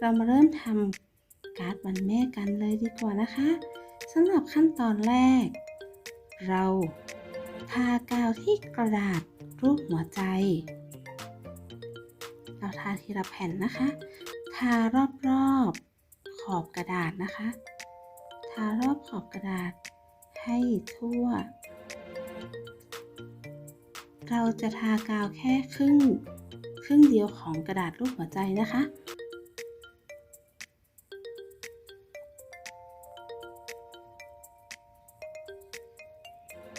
เรามาเริ่มทำการ์ดวันแม่กันเลยดีกว่านะคะสำหรับขั้นตอนแรก เราทากาวที่กระดาษรูปหัวใจ เราทาทีละแผ่นนะคะ ทารอบๆขอบกระดาษนะคะ ทารอบขอบกระดาษให้ทั่ว เราจะทากาวแค่ครึ่งครึ่งเดียวของกระดาษรูปหัวใจนะคะ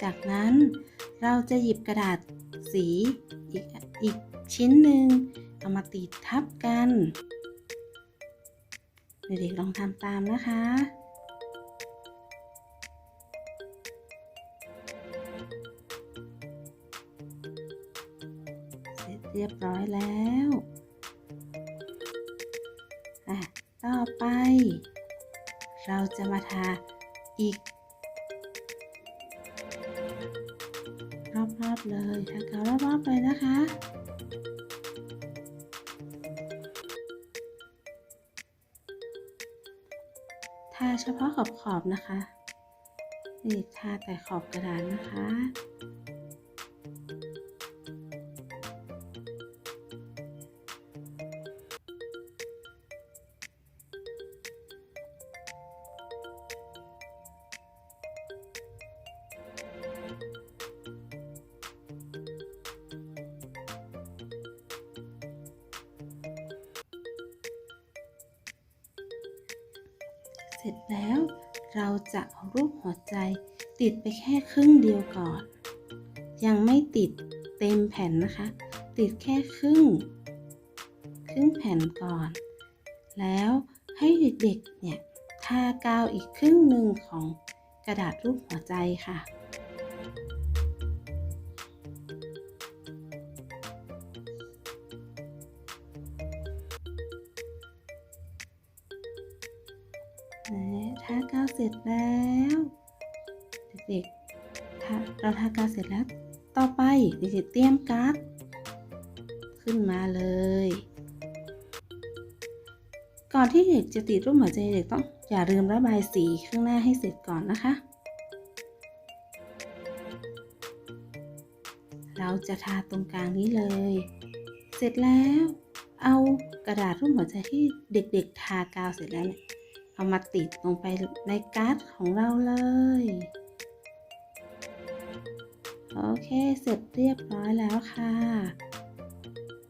จากนั้นเราจะหยิบกระดาษสีอีกอีกชิ้นหนึ่งเอามาติดทับกันเด็กๆลองทำตามนะคะ เสร็จเรียบร้อยแล้วอะต่อไป เราจะมาทาอีก รอบๆเลยทากาวรอบๆเลยนะคะ ทาเฉพาะขอบขอบๆนะคะ นี่ทาแต่ขอบกระดาษนะคะ ร็จแล้ว เราจะเอารูปหัวใจ ติดไปแค่ครึ่งเดียวก่อน ยังไม่ติดเต็มแผ่นนะคะ ติดแค่ครึ่ง ครึ่งแผ่นก่อน แล้วให้เด็กๆเนี่ยทากาวอีกครึ่งหนึ่งของกระดาษรูปหัวใจค่ะ ทากาวเสร็จแล้ว เด็กๆเราทากาวเสร็จแล้ว ต่อไปเด็กๆเตรียมการ์ดขึ้นมาเลย ก่อนที่เด็กจะติดรูปหัวใจเด็กต้องอย่าลืมระบายสีข้างหน้าให้เสร็จก่อนนะคะ เราจะทาตรงกลางนี้เลย เสร็จแล้ว เอากระดาษรูปหัวใจที่เด็กๆ ทากาวเสร็จแล้วเนี่ย เอามาติดลงไปในการ์ดของเราเลย โอเค เสร็จเรียบร้อยแล้วค่ะ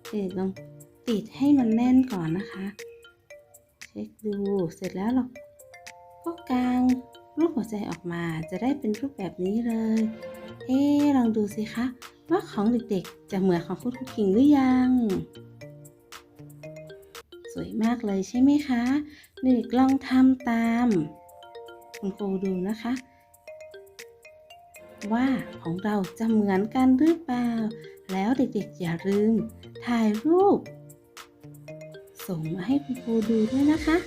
เด็กลองติดให้มันแน่นก่อนนะคะ เช็คดูเสร็จแล้วเราก็กางรูปหัวใจออกมาจะได้เป็นรูปแบบนี้เลย เอ๊ลองดูสิคะ ว่าของเด็กๆ จะเหมือนของคุณครูกิ่งหรือยัง สวยมากเลยใช่ไหมคะเด็กลองทำตามคุณครูดูนะคะ ว่าของเราจะเหมือนกันหรือเปล่า แล้วเด็กๆอย่าลืม ถ่ายรูป ส่งมาให้คุณครูดูด้วยนะคะ